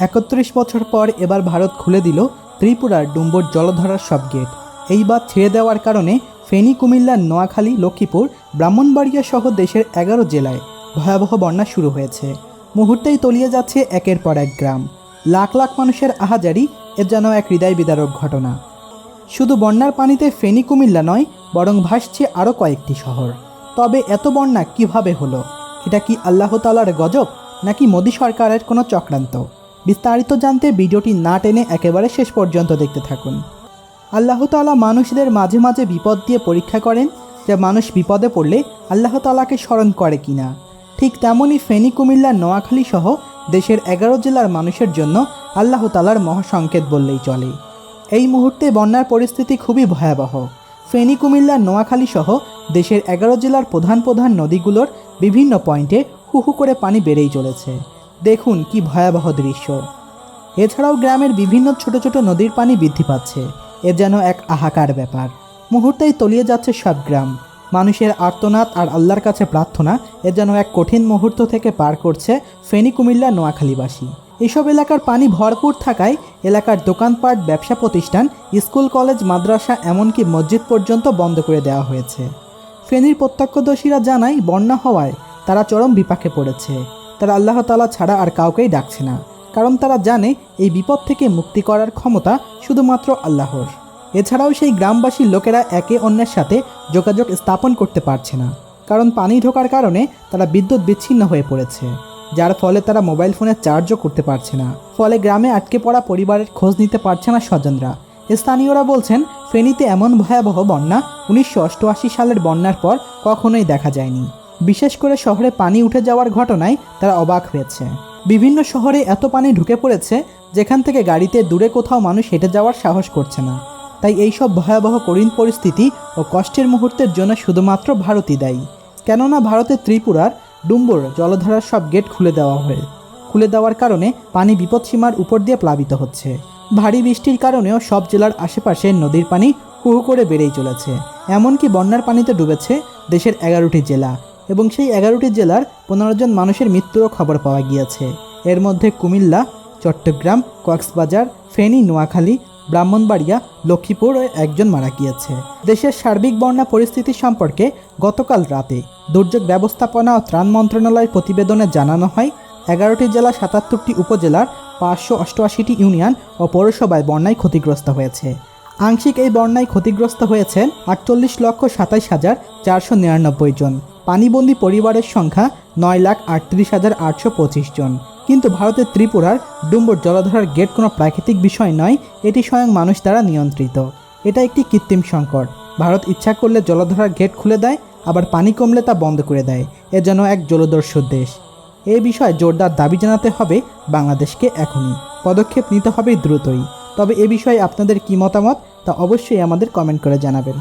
একত্রিশ বছর পর এবার ভারত খুলে দিল ত্রিপুরার ডুম্বর জলধারার সব গেট এইবার ছেড়ে দেওয়ার কারণে ফেনী, কুমিল্লা, নোয়াখালী, লক্ষ্মীপুর, ব্রাহ্মণবাড়িয়া সহ দেশের এগারো জেলায় ভয়াবহ বন্যা শুরু হয়েছে। মুহূর্তেই তলিয়ে যাচ্ছে একের পর এক গ্রাম। লাখ লাখ মানুষের আহাজারি এর যেন এক হৃদয় বিদারক ঘটনা। শুধু বন্যার পানিতে ফেনী, কুমিল্লা নয়, বরং ভাসছে আরও কয়েকটি শহর। তবে এত বন্যা কীভাবে হলো? এটা কি আল্লাহ তালার গজব, নাকি মোদী সরকারের কোনো চক্রান্ত? বিস্তারিত জানতে ভিডিওটি না টেনে একেবারে শেষ পর্যন্ত দেখতে থাকুন। আল্লাহ তালা মানুষদের মাঝে মাঝে বিপদ দিয়ে পরীক্ষা করেন যে মানুষ বিপদে পড়লে আল্লাহ তালাকে স্মরণ করে কিনা। ঠিক তেমনই ফেনী, কুমিল্লা, নোয়াখালী সহ দেশের এগারো জেলার মানুষের জন্য আল্লাহ তালার মহাসংকেত বললেই চলে। এই মুহূর্তে বন্যার পরিস্থিতি খুবই ভয়াবহ। ফেনী, কুমিল্লা, নোয়াখালী সহ দেশের এগারো জেলার প্রধান প্রধান নদীগুলোর বিভিন্ন পয়েন্টে হু হু করে পানি বেড়েই চলেছে। দেখুন কি ভয়াবহ দৃশ্য। এছাড়াও গ্রামের বিভিন্ন ছোট ছোট নদীর পানি বৃদ্ধি পাচ্ছে। এ যেন এক আহাকার ব্যাপার। মুহূর্তেই তলিয়ে যাচ্ছে সব গ্রাম। মানুষের আর্তনাদ আর আল্লাহর কাছে প্রার্থনা এ যেন এক কঠিন মুহূর্ত থেকে পার করছে ফেনী, কুমিল্লা, নোয়াখালীবাসী। এসব এলাকার পানি ভরপুর থাকায় এলাকার দোকানপাট, ব্যবসা প্রতিষ্ঠান, স্কুল, কলেজ, মাদ্রাসা, এমনকি মসজিদ পর্যন্ত বন্ধ করে দেওয়া হয়েছে। ফেনীর প্রত্যক্ষদর্শীরা জানায়, বন্যা হওয়ায় তারা চরম বিপাকে পড়েছে। তারা আল্লাহ তালা ছাড়া আর কাউকেই ডাকছে না, কারণ তারা জানে এই বিপদ থেকে মুক্তি করার ক্ষমতা শুধুমাত্র আল্লাহর। এছাড়াও সেই গ্রামবাসীর লোকেরা একে অন্যের সাথে যোগাযোগ স্থাপন করতে পারছে না, কারণ পানি ঢোকার কারণে তারা বিদ্যুৎ বিচ্ছিন্ন হয়ে পড়েছে, যার ফলে তারা মোবাইল ফোনে চার্জও করতে পারছে না। ফলে গ্রামে আটকে পড়া পরিবারের খোঁজ নিতে পারছে না স্বজনরা। স্থানীয়রা বলছেন, ফেনীতে এমন ভয়াবহ বন্যা উনিশশো অষ্টআশি সালের বন্যার পর কখনোই দেখা যায়নি। বিশেষ করে শহরে পানি উঠে যাওয়ার ঘটনায় তারা অবাক হয়েছে। বিভিন্ন শহরে এত পানি ঢুকে পড়েছে, যেখান থেকে গাড়িতে দূরে কোথাও মানুষ হেঁটে যাওয়ার সাহস করছে না। তাই এইসব ভয়াবহ কঠিন পরিস্থিতি ও কষ্টের মুহূর্তের জন্য শুধুমাত্র ভারতই দায়ী। কেননা ভারতের ত্রিপুরার ডুম্বর জলধারার সব গেট খুলে দেওয়া হয়। খুলে দেওয়ার কারণে পানি বিপদসীমার উপর দিয়ে প্লাবিত হচ্ছে। ভারী বৃষ্টির কারণেও সব জেলার আশেপাশে নদীর পানি হু হু করে বেড়েই চলেছে। এমনকি বন্যার পানিতে ডুবেছে দেশের এগারোটি জেলা। এবং সেই এগারোটি জেলার পনেরো জন মানুষের মৃত্যুরও খবর পাওয়া গিয়েছে। এর মধ্যে কুমিল্লা, চট্টগ্রাম, কক্সবাজার, ফেনী, নোয়াখালী, ব্রাহ্মণবাড়িয়া লক্ষ্মীপুর একজন মারা গিয়েছে। দেশের সার্বিক বন্যা পরিস্থিতি সম্পর্কে গতকাল রাতে দুর্যোগ ব্যবস্থাপনা ও ত্রাণ মন্ত্রণালয়ের প্রতিবেদনে জানানো হয়, এগারোটি জেলা সাতাত্তরটি উপজেলার পাঁচশো অষ্টআশিটি ইউনিয়ন ও পৌরসভায় বন্যায় ক্ষতিগ্রস্ত হয়েছে। আংশিক এই বন্যায় ক্ষতিগ্রস্ত হয়েছেন আটচল্লিশ লক্ষ সাতাইশ হাজার চারশো নিরানব্বই জন। পানিবন্দী পরিবারের সংখ্যা নয় লাখ আটত্রিশ হাজার আটশো পঁচিশ জন। কিন্তু ভারতের ত্রিপুরার ডুম্বর জলধারার গেট কোনো প্রাকৃতিক বিষয় নয়, এটি স্বয়ং মানুষ দ্বারা নিয়ন্ত্রিত। এটা একটি কৃত্রিম সংকট। ভারত ইচ্ছা করলে জলধারার গেট খুলে দেয়, আবার পানি কমলে তা বন্ধ করে দেয়। এ যেন এক জলদস্যু দেশ। এ বিষয়ে জোরদার দাবি জানাতে হবে বাংলাদেশকে এখনই। পদক্ষেপ নিতে হবে দ্রুতই। তবে এ বিষয়ে আপনাদের কী মতামত, তা অবশ্যই আমাদের কমেন্ট করে জানাবেন।